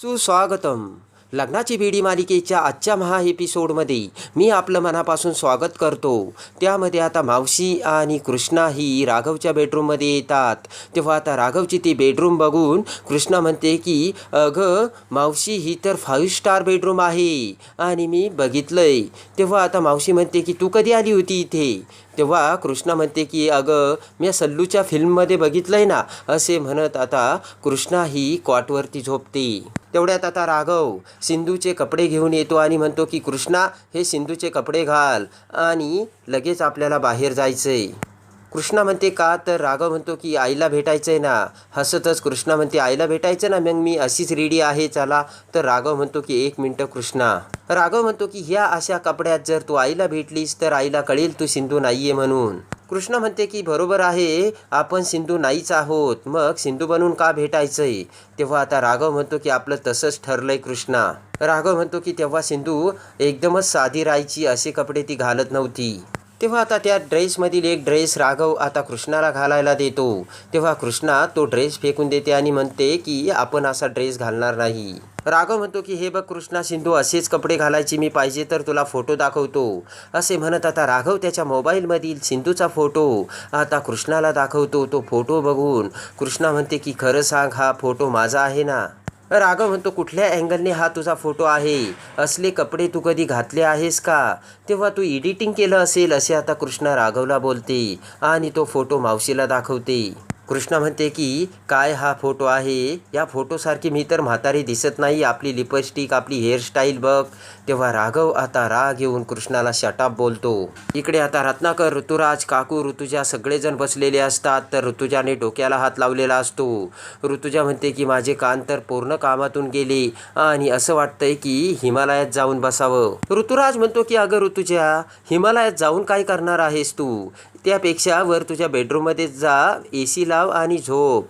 सुस्वागतम. लग्नाची बेडी मालिकेच्या आजच्या महा एपिसोडमध्ये मी आपलं मनापासून स्वागत करतो. त्यामध्ये आता मावशी आणि कृष्णा ही राघवच्या बेडरूममध्ये येतात. तेव्हा आता राघवची ती बेडरूम बघून कृष्णा म्हणते की अगं मावशी ही तर फाईव्ह स्टार बेडरूम आहे आणि मी बघितलं आहे तेव्हा आता मावशी म्हणते की तू कधी आली होती इथे? तेव्हा कृष्णा म्हणते की अगं मी सल्लूच्या फिल्ममध्ये बघितलं आहे ना असे म्हणत आता कृष्णा ही कॉटवरती झोपते. तेवढ्यात आता राघव सिंधूचे कपडे घेऊन येतो आणि म्हणतो की कृष्णा हे सिंधूचे कपडे घाल. आणि लगेच आपल्याला बाहेर जायचं आहे कृष्णा म्हणते का? तर राघव म्हणतो की आईला भेटायचं आहे ना. हसतच कृष्णा म्हणते आईला भेटायचं ना? मग मी अशीच रेडी आहे चला. तर राघव म्हणतो की एक मिनटं कृष्णा. राघव म्हणतो की ह्या अशा कपड्यात जर तू आईला भेटलीस तर आईला कळेल तू सिंधू नाहीये म्हणून. कृष्णा म्हणते की बरोबर आहे आपण सिंधू नाहीच आहोत. मग सिंधू बनून का भेटायचंय? तेव्हा आता राघव म्हणतो की आपलं तसंच ठरलंय कृष्णा. राघव म्हणतो की तेव्हा सिंधू एकदमच साधी राहायची असे कपडे ती घालत नव्हती. तेव्हा आता त्या ड्रेसमधील एक ड्रेस राघव आता कृष्णाला घालायला देतो. तेव्हा कृष्णा तो ड्रेस फेकून देते आणि म्हणते की आपण असा ड्रेस घालणार नाही. राघव म्हणतो की हे बघ कृष्णा सिंधू असेच कपडे घालायचे मी पाहिजे तर तुला फोटो दाखवतो. असे म्हणत आता राघव त्याच्या मोबाईलमधील सिंधूचा फोटो आता कृष्णाला दाखवतो. तो फोटो बघून कृष्णा म्हणते की खरं सांग हा फोटो माझा आहे ना? राघव म्हणतो कुठल्या अँगलने हा तुझा फोटो आहे? असले कपडे तू कधी घातले आहेस का? तेव्हा तू एडिटिंग केलं असेल असे आता कृष्णा राघवला बोलते आणि तो फोटो मावशीला दाखवते. कृष्णा म्हणते की काय हा फोटो आहे? या फोटोसारखी मी तर म्हातारी दिसत नाही. आपली लिपस्टिक आपली हेअरस्टाईल बघ. तेव्हा राघव आता राग येऊन कृष्णाला शटाप बोलतो. इकडे आता रत्नाकर ऋतुराज काकू ऋतुजा सगळेजण बसलेले असतात. तर ऋतुजाने डोक्याला हात लावलेला असतो. ऋतुजा म्हणते की माझे कान तर पूर्ण कामातून गेले. आणि असं वाटतंय की हिमालयात जाऊन बसावं. ऋतुराज म्हणतो की अगं ऋतुजा हिमालयात जाऊन काय करणार आहेस तू? त्यापेक्षा वर तुझ्या बेडरूममध्ये जा ए सी लाव आणि झोप.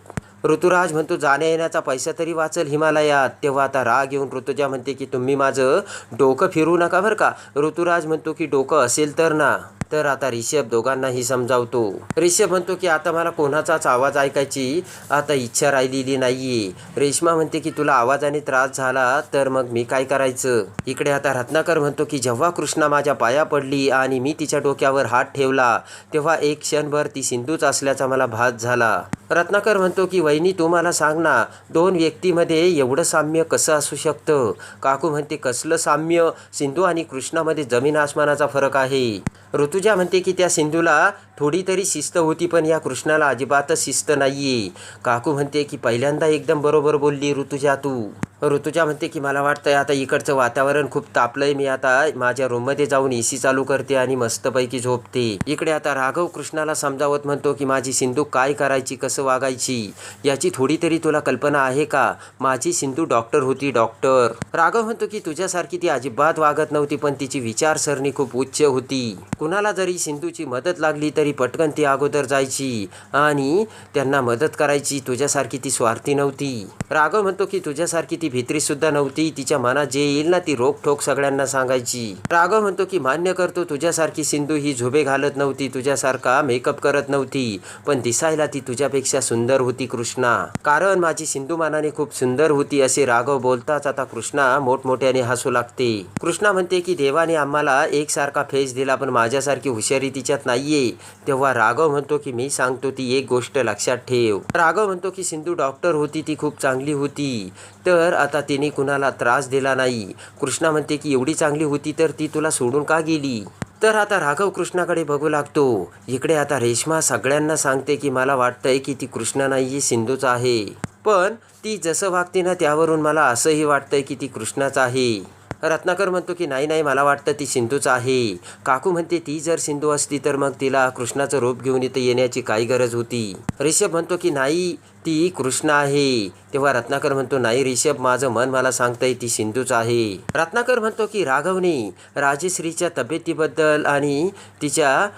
ऋतुराज म्हणतो जाण्या येण्याचा पैसा तरी वाचल हिमालयात. तेव्हा आता राग येऊन ऋतुजा म्हणते की तुम्ही माझं डोकं फिरू नका बरं का. ऋतुराज म्हणतो की डोकं असेल तर ना. तर आता रिषभ दोघांनाही समजावतो. रिषभ म्हणतो की आता मला कोणाचाच आवाज ऐकायची आता इच्छा राहिलेली नाहीये. रेश्मा म्हणते की तुला आवाजाने त्रास झाला तर मग मी काय करायचं? इकडे आता रत्नाकर म्हणतो की जेव्हा कृष्णा माझ्या पाया पडली आणि मी तिच्या डोक्यावर हात ठेवला तेव्हा एक क्षणभर ती सिंधूच असल्याचा मला भास झाला. रत्नाकर म्हणतो की वहिनी तुम्हाला मला सांग ना दोन व्यक्तीमध्ये एवढं साम्य कसं असू शकतं? काकू म्हणते कसलं साम्य? सिंधू आणि कृष्णामध्ये जमीन आसमानाचा फरक आहे. ऋतुजा म्हणते की त्या सिंधूला थोडी तरी शिस्त होती पण या कृष्णाला अजिबातच शिस्त नाहीये. काकू म्हणते की पहिल्यांदा एकदम बरोबर बोलली ऋतुजा तू. ऋतुजा म्हणते की मला वाटतंय आता इकडचं वातावरण खूप तापलंय. मी आता माझ्या रूममध्ये जाऊन एसी चालू करते आणि मस्तपैकी झोपते. इकडे आता राघव कृष्णाला समजावत म्हणतो की माझी सिंधू काय करायची? कसं वागायची? याची थोडी तरी तुला कल्पना आहे का? माझी सिंधू डॉक्टर होती डॉक्टर. राघव म्हणतो की तुझ्यासारखी ती अजिबात वागत नव्हती पण तिची विचारसरणी खूप उच्च होती. कुणाला जरी सिंधूची मदत लागली तरी पटकन ती अगोदर जायची आणि त्यांना मदत करायची. तुझ्यासारखी ती स्वार्थी नव्हती. राघव म्हणतो की तुझ्यासारखी ती भित्री सुद्धा नव्हती. तिच्या मनात जे येईल ना ती रोखठोक सगळ्यांना सांगायची. राघव म्हणतो की मान्य करतो तुझ्यासारखी सिंधू ही झोबे घालत नव्हती. तुझ्यासारखा मेकअप करत नव्हती. पण दिसायला ती तुझ्यापेक्षा सुंदर होती कृष्णा. कारण माझी सिंधू मानाने खूप सुंदर होती असे राघव बोलताच आता कृष्णा मोठमोठ्याने हसू लागते. कृष्णा म्हणते की देवाने आम्हाला एकसारखा फेस दिला पण माझ्यासारखी हुशारी तिच्यात नाहीये. तेव्हा राघव म्हणतो की मी सांगतो ती एक गोष्ट लक्षात ठेव. राघव म्हणतो की सिंधू डॉक्टर होती ती खूप चांगली होती. तर आता तिने कुणाला त्रास दिला नाही. कृष्णा म्हणते की एवढी चांगली होती तर ती तुला सोडून का गेली? तर आता राघव कृष्णाकडे बघू लागतो. इकडे आता रेश्मा सगळ्यांना सांगते की मला वाटतंय की ती कृष्णा नाही ही सिंधूच आहे. पण ती जसं वागते ना त्यावरून मला असंही वाटतंय की ती कृष्णाच आहे. रत्नाकर म्हणतो की नाही नाही मला वाटतं ती सिंधूच आहे. काकू म्हणते ती जर सिंधू असती तर मग तिला कृष्णाचं रूप घेऊन इथं येण्याची काय गरज होती. रिषभ म्हणतो की नाही ती कृष्ण आहे. तेव्हा रत्नाकर म्हणतो नाही रिषभ माझं मन मला सांगतंय ती सिंधूच आहे. रत्नाकर म्हणतो की राघवने राजेश्रीच्या तब्येतीबद्दल आणि तिच्या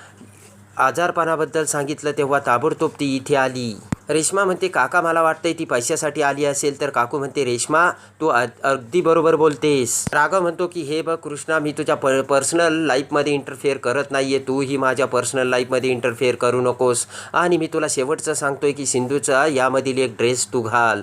आजारपणाबद्दल सांगितलं तेव्हा ताबडतोब ती इथे आली. रेश्मा म्हणते काका मला वाटतंय ती पैशासाठी आली असेल तर काकू म्हणते रेश्मा तू अगदी बरोबर बोलतेस. राघव म्हणतो की हे बघ कृष्णा मी तुझ्या प पर्सनल लाईफमध्ये इंटरफेअर करत नाहीये. तूही माझ्या पर्सनल लाईफमध्ये इंटरफेअर करू नकोस. आणि मी तुला शेवटचं सांगतोय की सिंधूचा यामधील एक ड्रेस तू घाल.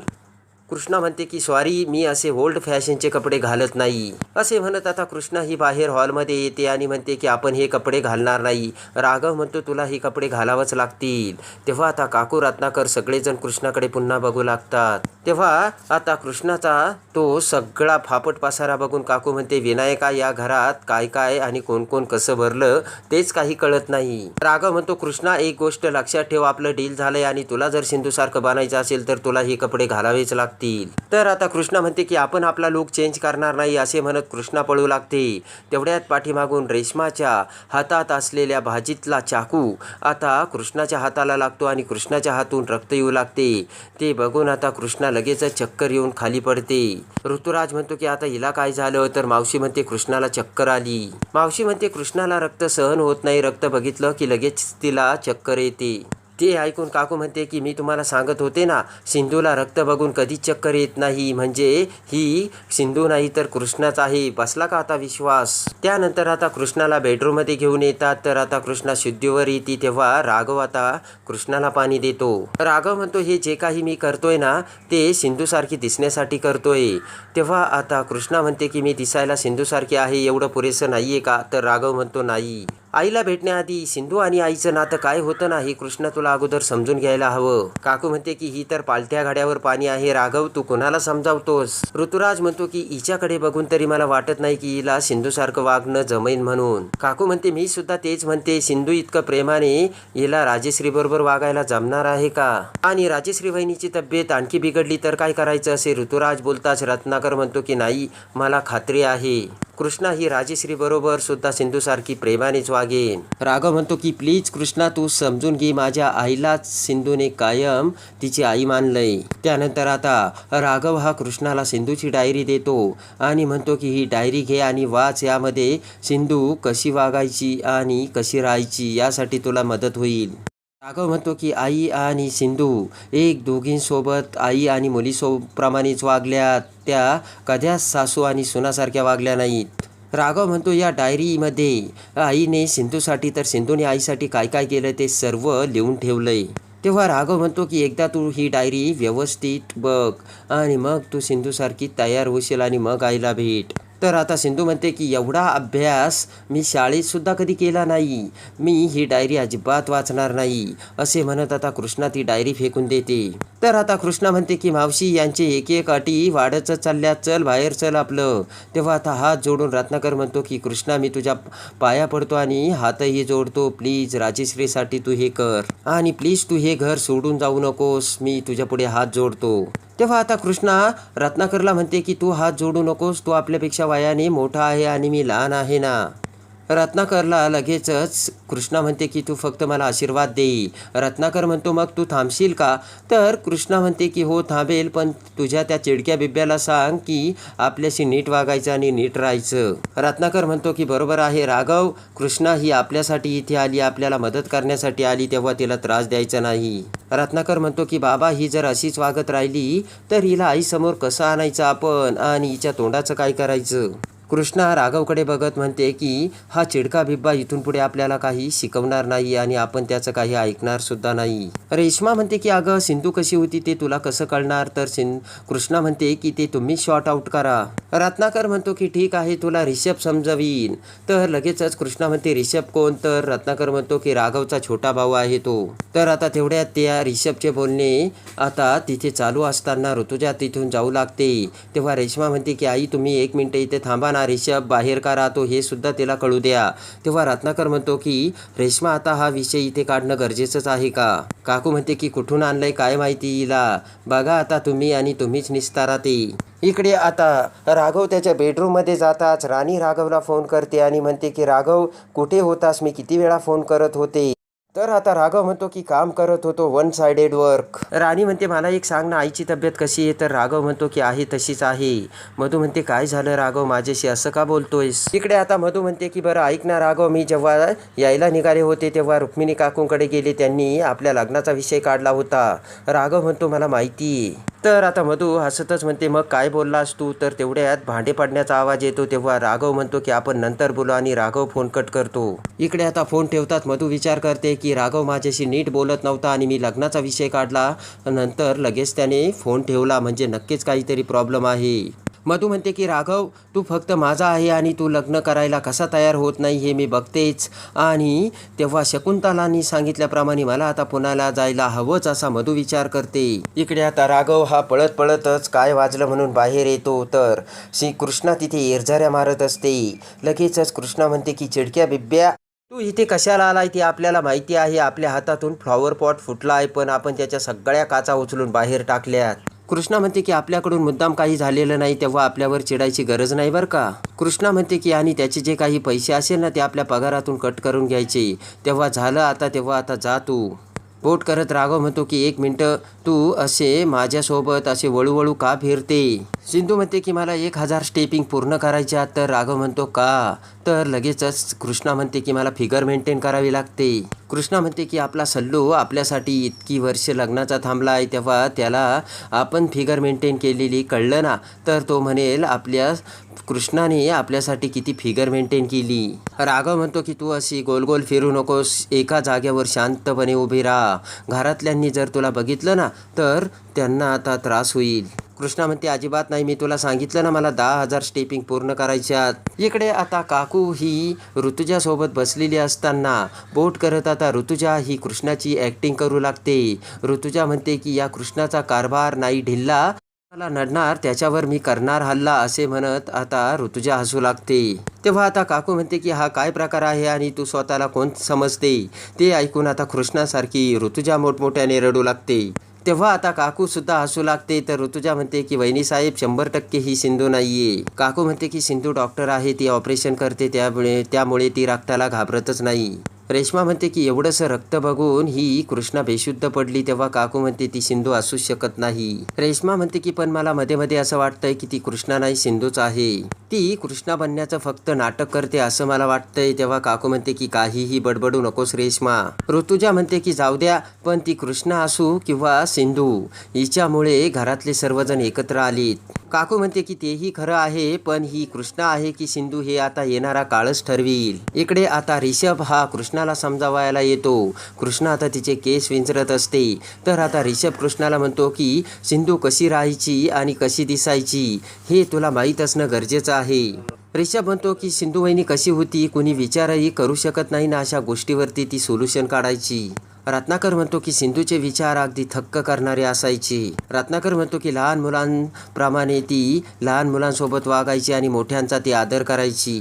कृष्णा म्हणते की सॉरी मी असे ओल्ड फॅशनचे कपडे घालत नाही. असे म्हणत आता कृष्णा ही बाहेर हॉलमध्ये येते आणि म्हणते की आपण हे कपडे घालणार नाही. राघव म्हणतो तुला हे कपडे घालावंच लागतील. तेव्हा आता काकू रत्नाकर सगळेजण कृष्णाकडे पुन्हा बघू लागतात. तेव्हा आता कृष्णाचा तो सगळा फापट पासारा बघून काकू म्हणते विनायका या घरात काय काय आणि कोण कोण कसं भरलं तेच काही कळत नाही. राघव म्हणतो कृष्णा एक गोष्ट लक्षात ठेव आपलं डील झालंय आणि तुला जर सिंधूसारखं बनायचं असेल तर तुला हे कपडे घालावेच लागतात लागतील. तर आता कृष्णा म्हणते की आपण आपला लुक चेंज करणार नाही असे म्हणत कृष्णा पळू लागते. तेवढ्यात पाठीमागून रेशमाच्या हातात असलेल्या भाजीतला चाकू आता कृष्णाच्या हाताला लागतो आणि कृष्णाच्या हातून रक्त येऊ लागते. ते बघून आता कृष्णा लगेचच चक्कर येऊन खाली पडते. ऋतुराज म्हणतो की आता हिला काय झालं? तर मावशी म्हणते कृष्णाला चक्कर आली. मावशी म्हणते कृष्णाला रक्त सहन होत नाही. रक्त बघितलं की लगेच तिला चक्कर येते. ते ऐकून काकू म्हणते की मी तुम्हाला सांगत होते ना सिंधूला रक्त बघून कधीच चक्कर येत नाही. म्हणजे ही सिंधू नाही तर कृष्णाच आहे. बसला का आता विश्वास? त्यानंतर आता कृष्णाला बेडरूममध्ये घेऊन येतात. तर आता कृष्णा शुद्धीवर येते तेव्हा राघव आता कृष्णाला पाणी देतो. राघव म्हणतो हे जे काही मी करतोय ना ते सिंधूसारखी दिसण्यासाठी करतोय. तेव्हा आता कृष्णा म्हणते की मी दिसायला सिंधूसारखी आहे. एवढं पुरेसं नाहीये का? तर राघव म्हणतो नाही. आईला भेटण्याआधी सिंधू आणि आईचं नातं काय होतं ना हे कृष्ण तुला अगोदर समजून घ्यायला हवं. काकू म्हणते की ही तर पालथ्या घड्यावर पाणी आहे. राघव तू कोणाला समजावतोस? ऋतुराज म्हणतो की हिच्याकडे बघून तरी मला वाटत नाही की हिला सिंधूसारखं वागणं जमेन म्हणून. काकू म्हणते मी सुद्धा तेच म्हणते. सिंधू इतकं प्रेमाने हिला राजेश्री बरोबर वागायला जमणार आहे का? आणि राजेश्री वहिनीची तब्येत आणखी बिघडली तर काय करायचं? असे ऋतुराज बोलताच रत्नाकर म्हणतो की नाही मला खात्री आहे. कृष्णा ही राजेश्री बरोबर सुद्धा सिंधूसारखी प्रेमानेच मागेन राघव म्हणतो की प्लीज कृष्णा तू समजून घे माझ्या आईलाच सिंधूने कायम तिची आई मानलंय. त्यानंतर आता राघव हा कृष्णाला सिंधूची डायरी देतो आणि म्हणतो की ही डायरी घे आणि वाच यामध्ये सिंधू कशी वागायची आणि कशी राहायची यासाठी तुला मदत होईल. राघव म्हणतो की आई आणि सिंधू एक दोघींसोबत आई आणि मुलीसोप्रमाणेच वागल्या त्या कध्याच सासू आणि सुनासारख्या वागल्या नाहीत. राघव म्हणतो या डायरीमध्ये आईने सिंधूसाठी तर सिंधूने आईसाठी काय काय केलं ते सर्व लिहून ठेवलंय. तेव्हा राघव म्हणतो की एकदा तू ही डायरी व्यवस्थित बघ आणि मग तू सिंधूसारखी तयार होशील आणि मग आईला भेट. तर आता सिंधू म्हणते की एवढा अभ्यास मी शाळेतसुद्धा कधी केला नाही. मी ही डायरी अजिबात वाचणार नाही असे म्हणत आता कृष्णा ती डायरी फेकून देते. तर आता कृष्णा म्हणते की मावशी यांचे एक एक अटी वाढतच चालल्या चल बाहेर चल आपलं. तेव्हा आता हात जोडून रत्नाकर म्हणतो की कृष्णा मी तुझ्या पाया पडतो आणि हातही जोडतो. प्लीज राजेश्रीसाठी तू हे कर. आणि प्लीज तू हे घर सोडून जाऊ नकोस. मी तुझ्या पुढे हात जोडतो. तेव्हा आता कृष्णा रत्नाकरला म्हणते की तू हात जोडू नकोस. तू आपल्यापेक्षा वयाने मोठा आहे आणि मी लहान आहे ना. रत्नाकरला लगेचच कृष्णा म्हणते की तू फक्त मला आशीर्वाद देई रत्नाकर म्हणतो मग तू थांबशील का? तर कृष्णा म्हणते की हो थांबेल पण तुझ्या त्या चिडक्या बिब्याला सांग की आपल्याशी नीट वागायचं आणि नीट राहायचं. रत्नाकर म्हणतो की बरोबर आहे राघव. कृष्णा ही आपल्यासाठी इथे आली आपल्याला मदत करण्यासाठी आली तेव्हा तिला त्रास द्यायचा नाही. रत्नाकर म्हणतो की बाबा ही जर अशीच वागत राहिली तर हिला आईसमोर कसं आणायचं आपण? आणि हिच्या तोंडाचं काय करायचं? कृष्णा राघवकडे बघत म्हणते की हा चिडका बिब्बा इथून पुढे आपल्याला काही शिकवणार नाही आणि आपण त्याचं काही ऐकणार सुद्धा नाही. रेश्मा म्हणते की अगं सिंधू कशी होती ते तुला कसं कळणार? तर सिं कृष्णा म्हणते की ते तुम्ही शॉर्ट आउट करा. रत्नाकर म्हणतो की ठीक आहे तुला रिषभ समजवीन. तर लगेचच कृष्णा म्हणते रिषभ कोण? तर रत्नाकर म्हणतो की राघवचा छोटा भाऊ आहे तो. तर आता तेवढ्यात त्या रिषभचे बोलणे आता तिथे चालू असताना ऋतुजा तिथून जाऊ लागते. तेव्हा रेश्मा म्हणते की आई तुम्ही एक मिनिट इथे थांबा ना रिषभ बाहेर का राहतो हे सुद्धा तिला कळू द्या. तेव्हा रत्नाकर म्हणतो की रेश्मा आता हा विषय इथे काढणं गरजेचंच आहे का? काकू म्हणते की कुठून आणलंय काय माहिती हिला? बघा आता तुम्ही आणि तुम्हीच निस्तारा ते. इकडे आता राघव त्याच्या बेडरूममध्ये जाताच राणी राघवला फोन करते आणि म्हणते की राघव कुठे होतास? मी किती वेळा फोन करत होते. तर आता राघव म्हणतो की काम करत होतो वन सायडेड वर्क राणी म्हणते मला एक सांग ना आईची तब्येत कशी आहे? तर राघव म्हणतो की आहे तशीच आहे. मधू म्हणते काय झालं राघव? माझ्याशी असं का बोलतोयस? इकडे आता मधू म्हणते की बरं ऐक ना राघव मी जेव्हा यायला निघाले होते तेव्हा रुक्मिणी काकूंकडे गेले. त्यांनी आपल्या लग्नाचा विषय काढला होता. राघव म्हणतो मला माहिती तर आता मधू हसतच म्हणते मग काय बोललास तू? तर तेवढ्यात भांडे पाडण्याचा आवाज येतो तेव्हा राघव म्हणतो की आपण नंतर बोलू आणि राघव फोन कट करतो. इकडे आता फोन ठेवतात मधू विचार करते की राघव माझ्याशी नीट बोलत नव्हता आणि मी लग्नाचा विषय काढला. नंतर लगेच त्याने फोन ठेवला म्हणजे नक्कीच काहीतरी प्रॉब्लेम आहे. मधू म्हणते की राघव तू फक्त माझा आहे आणि तू लग्न करायला कसा तयार होत नाही हे मी बघतेच. आणि तेव्हा शकुंतलांनी सांगितल्याप्रमाणे मला आता पुण्याला जायला हवंच असा मधू विचार करते. इकडे आता राघव हा पळत पळतच काय वाजलं म्हणून बाहेर येतो तर श्री कृष्णा तिथे एरझाऱ्या मारत असते. लगेचच कृष्णा म्हणते की चिडक्या बिब्या तू इथे कशाला आलाय? ते आपल्याला माहिती आहे. आपल्या हातातून फ्लॉवर पॉट फुटला आहे पण आपण त्याच्या सगळ्या काचा उचलून बाहेर टाकल्यात. कृष्णा म्हणते की आपल्याकडून मुद्दाम काही झालेलं नाही तेव्हा आपल्यावर चिडायची गरज नाही बरं का. कृष्णा म्हणते की आणि त्याचे जे काही पैसे असेल ना ते आपल्या पगारातून कट करून घ्यायचे. तेव्हा झालं आता तेव्हा आता जा तू. पोट करत राघव म्हणतो की एक मिनटं तू असे माझ्यासोबत असे वळूवळू का फिरते? सिंधू म्हणते की मला एक हजार स्टेपिंग पूर्ण करायच्या तर राघव म्हणतो का? तर लगेचच कृष्णा म्हणते की मला फिगर मेंटेन करावी लागते. कृष्णा म्हणते की आपला सल्लू आपल्यासाठी इतकी वर्ष लग्नाचा थांबला आहे तेव्हा त्याला आपण फिगर मेंटेन केलेली कळलं ना? तर तो म्हणेल आपल्या कृष्णाने आपल्यासाठी किती फिगर मेंटेन केली? राघव म्हणतो की तू अशी गोल गोल फिरू नकोस एका जागेवर शांतपणे उभी राहा. घरातल्यांनी जर तुला बघितलं ना तर त्यांना आता त्रास होईल. कृष्णा म्हणते अजिबात नाही. मी तुला सांगितलं ना मला दहा हजार स्टेपिंग पूर्ण करायच्यात इकडे आता काकू ही ऋतुजासोबत बसलेली असताना बोट करत आता ऋतुजा ही कृष्णाची ॲक्टिंग करू लागते. ऋतुजा म्हणते की या कृष्णाचा कारभार नाही ढिल्ला. मला नडणार त्याच्यावर मी करणार हल्ला असे म्हणत आता ऋतुजा हसू लागते. तेव्हा आता काकू म्हणते की हा काय प्रकार आहे आणि तू स्वतःला कोण समजते? ते ऐकून आता कृष्णासारखी ऋतुजा मोठमोठ्याने रडू लागते. तेव्हा आता काकू सुद्धा हसू लागते. तर ऋतुजा म्हणते की वहिनी साहेब शंभर टक्के ही सिंधू नाहीये. काकू म्हणते की सिंधू डॉक्टर आहे ती ऑपरेशन करते त्यामुळे त्यामुळे ती रक्ताला घाबरतच नाही. रेश्मा म्हणते की एवढंसं रक्त बघून ही कृष्णा बेशुद्ध पडली तेव्हा काकू म्हणते ती सिंधू असूच शकत नाही. रेश्मा म्हणते की पण मला मध्ये मध्ये असं वाटतंय की ती कृष्णा नाही सिंधूच आहे. ती कृष्णा बनण्याचं फक्त नाटक करते असं मला वाटतंय तेव्हा काकू म्हणते की काहीही बडबडू नकोस रेश्मा. ऋतुजा म्हणते की जाऊ द्या पण ती कृष्णा असू किंवा सिंधू हिच्यामुळे घरातले सर्वजण एकत्र आलीत. काकू म्हणते की तेही खरं आहे पण ही कृष्णा आहे की सिंधू हे आता येणारा काळच ठरवील. इकडे आता रिषभ हा कृष्णाला समजावायला येतो. कृष्ण आता तिचे केस विंचरत असते. तर आता रिषभ कृष्णाला म्हणतो की सिंधू कशी राहायची आणि कशी दिसायची हे तुला माहीत असणं गरजेचं आहे. रिषभ म्हणतो की सिंधू वहिनी कशी होती कुणी विचारही करू शकत नाही ना अशा गोष्टीवरती ती सोल्युशन काढायची. रत्नाकर म्हणतो की सिंधूचे विचार अगदी थक्क करणारे असायचे. रत्नाकर म्हणतो की लहान मुलांप्रमाणे ती लहान मुलांसोबत वागायची आणि मोठ्यांचा ती आदर करायची.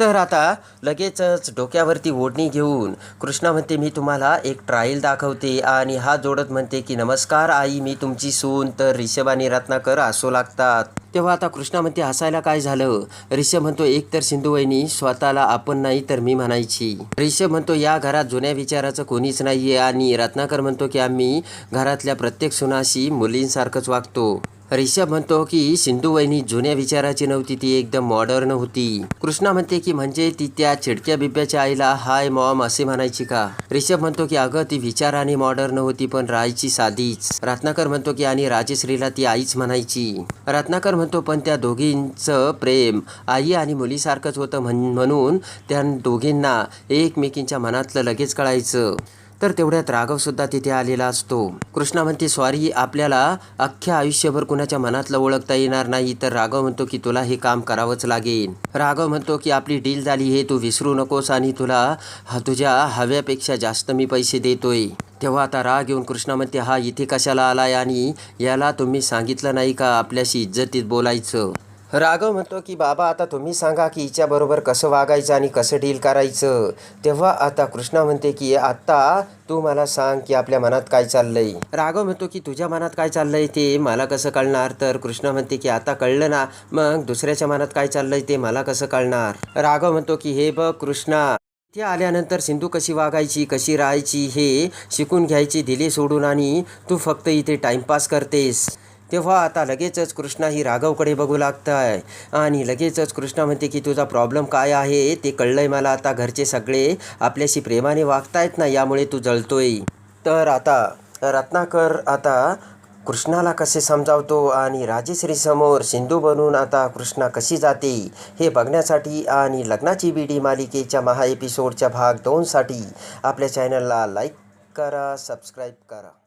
तर आता लगेचच डोक्यावरती ओढणी घेऊन कृष्णा म्हणते मी तुम्हाला एक ट्रायल दाखवते आणि हा जोडत म्हणते की नमस्कार आई मी तुमची सून तर रिषभ आणि रत्नाकर असो लागतात. तेव्हा आता कृष्णा म्हणते हसायला काय झालं? रिषभ म्हणतो एक तर सिंधुवहिनी स्वतःला आपण नाही तर मी म्हणायची. रिषभ म्हणतो या घरात जुन्या विचाराचं कोणीच नाहीये. आणि रत्नाकर म्हणतो की आम्ही घरातल्या प्रत्येक सुनाशी मुलींसारखंच वागतो. रिषभ म्हणतो की सिंधू वहिनी जुन्या विचाराची नव्हती ती एकदम मॉडर्न होती. कृष्णा म्हणते की म्हणजे ती त्या चिडक्या बिब्याच्या आईला हाय मॉम असे म्हणायची का? रिषभ म्हणतो की अगं ती विचाराने मॉडर्न होती पण राहायची साधीच. रत्नाकर म्हणतो की आणि राजश्रीला ती आईच म्हणायची. रत्नाकर म्हणतो पण त्या दोघींचं प्रेम आई आणि मुलीसारखंच होतं म्हणून त्या दोघींना एकमेकींच्या मनातलं लगेच कळायचं. तर तेवढ्यात राघवसुद्धा तिथे आलेला असतो. कृष्णा म्हणते सॉरी आपल्याला अख्ख्या आयुष्यभर कुणाच्या मनातलं ओळखता येणार नाही तर राघव म्हणतो की तुला हे काम करावंच लागेल. राघव म्हणतो की आपली डील झाली हे तू विसरू नकोस आणि तुला तुझ्या हव्यापेक्षा जास्त मी पैसे देतोय. तेव्हा आता राग येऊन कृष्णा म्हणते हा इथे कशाला आलाय आणि याला तुम्ही सांगितलं नाही का आपल्याशी इज्जतीत बोलायचं? राघव म्हणतो की बाबा आता तुम्ही सांगा की हिच्याबरोबर कसं वागायचं आणि कसं डील करायचं? तेव्हा आता कृष्णा म्हणते की आता तू मला सांग की आपल्या मनात काय चाललंय. राघव म्हणतो की तुझ्या मनात काय चाललंय ते मला कसं कळणार? तर कृष्णा म्हणते की आता कळलं ना मग दुसऱ्याच्या मनात काय चाललंय ते मला कसं कळणार? राघव म्हणतो की हे बघ कृष्णा इथे आल्यानंतर सिंधू कशी वागायची कशी राहायची हे शिकून घ्यायची दिली सोडून आणि तू फक्त इथे टाइमपास करतेस. तेव्हा आता लगेचच कृष्णा ही राघवकडे बघू लागताय. आणि लगेचच कृष्णा म्हणते की तुझा प्रॉब्लेम काय आहे? ते कळलंय मला आता घरचे सगळे. आपल्याशी प्रेमाने वागतायत ना यामुळे तू जळतोय. तर आता रत्नाकर आता कृष्णाला कसे समजावतो आणि राजेश्रीसमोर सिंधू बनून आता कृष्णा कशी जाते हे बघण्यासाठी आणि लग्नाची बीडी मालिकेच्या महा एपिसोडच्या भाग दोनसाठी आपल्या चॅनलला लाईक करा सबस्क्राईब करा.